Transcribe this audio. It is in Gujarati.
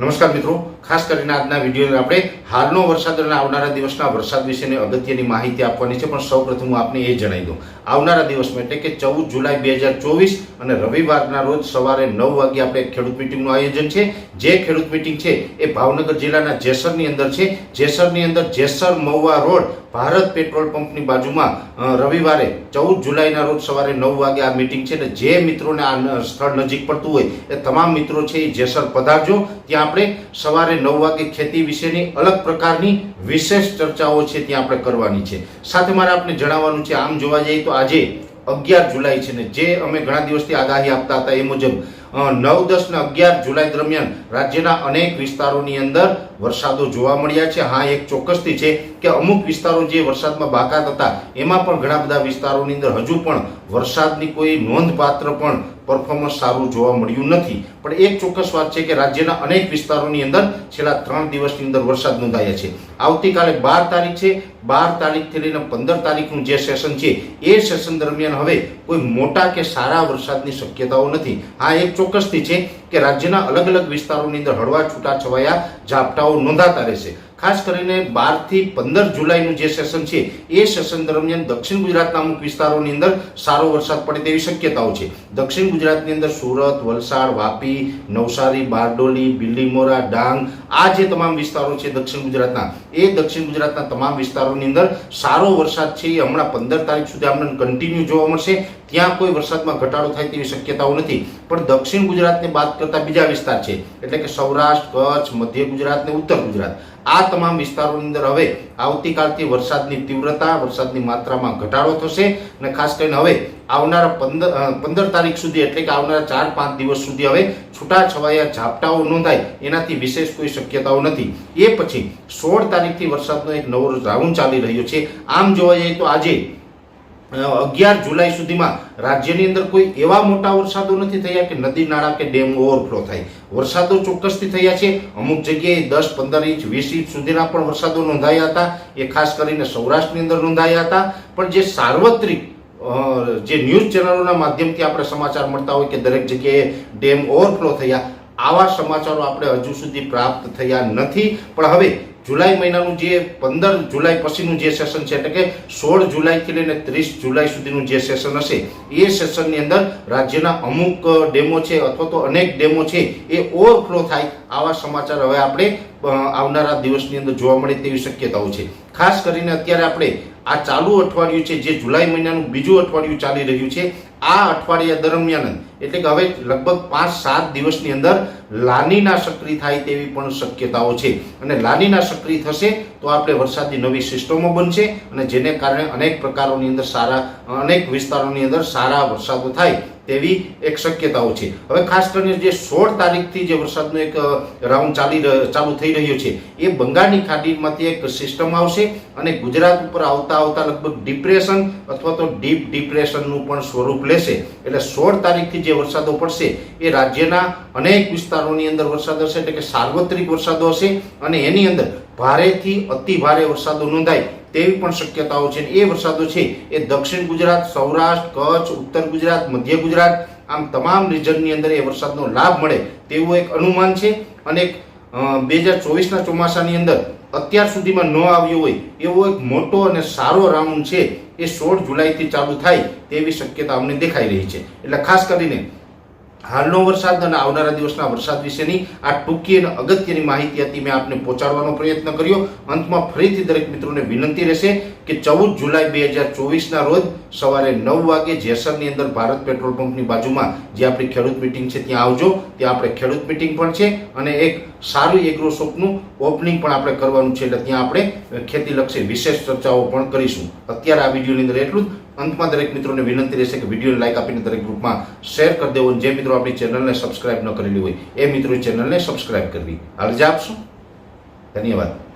નમસ્કાર મિત્રો. ખાસ કરીને આજના વીડિયો આપણે હાલનો વરસાદ અને આવનારા દિવસના વરસાદ વિશેની અગત્યની માહિતી આપવાની છે. પણ સૌપ્રથમ હું આપને એ જણાવી દઉં. આવનારા દિવસમાં એટલે કે ચૌદ જુલાઈ બે હજાર ચોવીસ અને રવિવારના રોજ સવારે નવ વાગે આપણે ખેડૂત મિટિંગનું આયોજન છે. જે ખેડૂત મિટિંગ છે એ ભાવનગર જિલ્લાના જેસરની અંદર છે. જેસરની અંદર જેસર મહુવા રોડ ભારત પેટ્રોલ પંપની બાજુમાં રવિવારે ચૌદ જુલાઈના રોજ સવારે નવ વાગે આ મિટિંગ છે. અને જે મિત્રોને આ સ્થળ નજીક પડતું હોય એ તમામ મિત્રો છે એ જેસર પધારજો. ત્યાં આપણે સવારે નવ વાગે ખેતી વિશેની અલગ પ્રકારની વિશેષ ચર્ચાઓ છે ત્યાં આપણે કરવાની છે. સાથે મારે આપને જણાવવાનું છે, આમ જોવા જઈએ તો આજે અગિયાર જુલાઈ છે ને જે અમે ઘણા દિવસથી આગાહી આપતા હતા એ મુજબ નવ દસ ને અગિયાર જુલાઈ દરમિયાન રાજ્યના અનેક વિસ્તારોની અંદર વરસાદો જોવા મળ્યા છે. હા, એક ચોક્કસથી છે કે અમુક વિસ્તારો જે વરસાદમાં બાકાત હતા, એમાં પણ ઘણા બધા વિસ્તારોની અંદર હજુ પણ વરસાદની કોઈ નોંધપાત્ર પણ પરફોર્મન્સ સારું જોવા મળ્યું નથી. પણ એક ચોક્કસ વાત છે કે રાજ્યના અનેક વિસ્તારોની અંદર છેલ્લા ત્રણ દિવસની અંદર વરસાદ નોંધાયા છે. આવતીકાલે બાર તારીખ છે. બાર તારીખથી લઈને પંદર તારીખનું જે સેશન છે, એ સેશન દરમિયાન હવે કોઈ મોટા કે સારા વરસાદની શક્યતાઓ નથી. હા એક ચોક્કસથી છે કે રાજ્યના અલગ અલગ વિસ્તારોની અંદર હળવા છૂટાછવાયા ઝાપટાઓ નોંધાતા રહેશે. ખાસ કરીને બારથી પંદર જુલાઈનું જે સેશન છે, એ સેશન દરમિયાન દક્ષિણ ગુજરાતના અમુક વિસ્તારોની અંદર સારો વરસાદ પડે તેવી શક્યતાઓ છે. દક્ષિણ ગુજરાતની અંદર સુરત, વલસાડ, વાપી, નવસારી, બારડોલી બિલ્ડીમોરા ડાંગ, આ જે તમામ વિસ્તારો છે દક્ષિણ ગુજરાતના, એ દક્ષિણ ગુજરાતના તમામ વિસ્તારોની અંદર સારો વરસાદ છે. એ હમણાં પંદર તારીખ સુધી આપણને કન્ટિન્યુ જોવા મળશે. ત્યાં કોઈ વરસાદમાં ઘટાડો થાય તેવી શક્યતાઓ નથી. પણ દક્ષિણ ગુજરાતને બાદ કરતા બીજા વિસ્તાર છે, એટલે કે સૌરાષ્ટ્ર, કચ્છ, મધ્ય ગુજરાત ને ઉત્તર ગુજરાત. આ તમામ વિસ્તારોની અંદર હવે આવતીકાલથી વરસાદની તીવ્રતા, વરસાદની માત્રામાં ઘટાડો થશે અને ખાસ કરીને હવે આવનારા પંદર પંદર તારીખ સુધી એટલે કે આવનારા ચાર, પાંચ દિવસ સુધી હવે છૂટાછવાયા ઝાપટાઓ નોંધાય એનાથી વિશેષ કોઈ શક્યતાઓ નથી. એ પછી સોળ તારીખથી વરસાદનો એક નવો રાઉન્ડ ચાલી રહ્યો છે. આમ જોવા જઈએ તો આજે અગિયાર જુલાઈ સુધીમાં રાજ્યની અંદર કોઈ એવા મોટા વરસાદો નથી થયા કે નદી, નાળા કે ડેમ ઓવરફ્લો થાય. વરસાદો ચોક્કસથી થયા છે. અમુક જગ્યાએ દસ, પંદર ઇંચ, વીસ ઇંચ સુધીના પણ વરસાદો નોંધાયા હતા. એ ખાસ કરીને સૌરાષ્ટ્રની અંદર નોંધાયા હતા. પણ જે સાર્વત્રિક જે ન્યૂઝ ચેનલોના માધ્યમથી આપણે સમાચાર મળતા હોય કે દરેક જગ્યાએ ડેમ ઓવરફ્લો થયા, આવા સમાચારો આપણે હજુ સુધી પ્રાપ્ત થયા નથી. પણ હવે જુલાઈ મહિનાનું જે પંદર જુલાઈ પછીનું જે સેશન છે, એટલે કે સોળ જુલાઈથી લઈને ત્રીસ જુલાઈ સુધીનું જે સેશન હશે, એ સેશનની અંદર રાજ્યના અમુક ડેમો છે અથવા તો અનેક ડેમો છે, એ ઓવરફ્લો થાય આવા સમાચાર હવે આપણે આવનારા દિવસની અંદર જોવા મળે તેવી શક્યતાઓ છે. ખાસ કરીને અત્યારે આપણે આ ચાલુ અઠવાડિયું છે, જે જુલાઈ મહિનાનું બીજું અઠવાડિયું ચાલી રહ્યું છે આ અઠવાડિયા દરમિયાન એટલે કે હવે લગભગ પાંચ, સાત દિવસની અંદર લાનીના સક્રિય થાય તેવી પણ શક્યતાઓ છે. અને લાનીના સક્રિય થશે તો આપણે વરસાદની નવી સિસ્ટમો બનશે અને જેને કારણે અનેક પ્રકારોની અંદર સારા, અનેક વિસ્તારોની અંદર સારા વરસાદો થાય તેવી એક શક્યતાઓ છે. હવે ખાસ કરીને જે સોળ તારીખથી જે વરસાદનો એક રાઉન્ડ ચાલી ચાલુ થઈ રહ્યો છે, એ બંગાળની ખાડીમાંથી એક સિસ્ટમ આવશે અને ગુજરાત ઉપર આવતા આવતા લગભગ ડિપ્રેશન અથવા તો ડીપ ડિપ્રેશનનું પણ સ્વરૂપ લેશે. એટલે સોળ તારીખથી જે વરસાદો પડશે, એ રાજ્યના અનેક વિસ્તારોની અંદર વરસાદ હશે, એટલે કે સાર્વત્રિક વરસાદો હશે, અને એની અંદર ભારેથી અતિ ભારે વરસાદો નોંધાય તેવી પણ શક્યતાઓ છે. એ વરસાદો છે એ દક્ષિણ ગુજરાત, સૌરાષ્ટ્ર, કચ્છ, ઉત્તર ગુજરાત, મધ્ય ગુજરાત, આમ તમામ રિજનની અંદર એ વરસાદનો લાભ મળે તેવું એક અનુમાન છે અને એક બે હજાર ચોવીસના ચોમાસાની અંદર અત્યાર સુધીમાં ન આવ્યો હોય એવો એક મોટો અને સારો રાઉન્ડ છે એ સોળ જુલાઈથી ચાલુ થાય તેવી શક્યતા અમને દેખાઈ રહી છે. એટલે ખાસ કરીને હાલનો વરસાદ અને આવનારા દિવસના વરસાદ વિશેની આ ટૂંકી અને અગત્યની માહિતી હતી. મેં આપને પહોંચાડવાનો પ્રયત્ન કર્યો. અંતમાં ફરીથી દરેક મિત્રોને વિનંતી રહેશે કે ચૌદ જુલાઈ બે હજાર ચોવીસના રોજ સવારે નવ વાગે જેસરની અંદર ભારત પેટ્રોલ પંપની બાજુમાં જે આપણી ખેડૂત મિટિંગ છે ત્યાં આવજો. ત્યાં આપણે ખેડૂત મિટિંગ પણ છે અને એક સારું એગ્રો શોપનું ઓપનિંગ પણ આપણે કરવાનું છે એટલે ત્યાં આપણે ખેતીલક્ષી વિશેષ ચર્ચાઓ પણ કરીશું. અત્યારે આ વિડીયોની અંદર એટલું જ. અંતમાં દરેક મિત્રોને વિનંતી રહેશે કે વિડીયોને લાઈક આપીને દરેક ગ્રુપમાં શેર કરી દેવો. જે મિત્રો આપણી ચેનલને સબસ્ક્રાઇબ ન કરેલી હોય, એ મિત્રો ચેનલને સબસ્ક્રાઇબ કરવી. હાલ આપશું. ધન્યવાદ.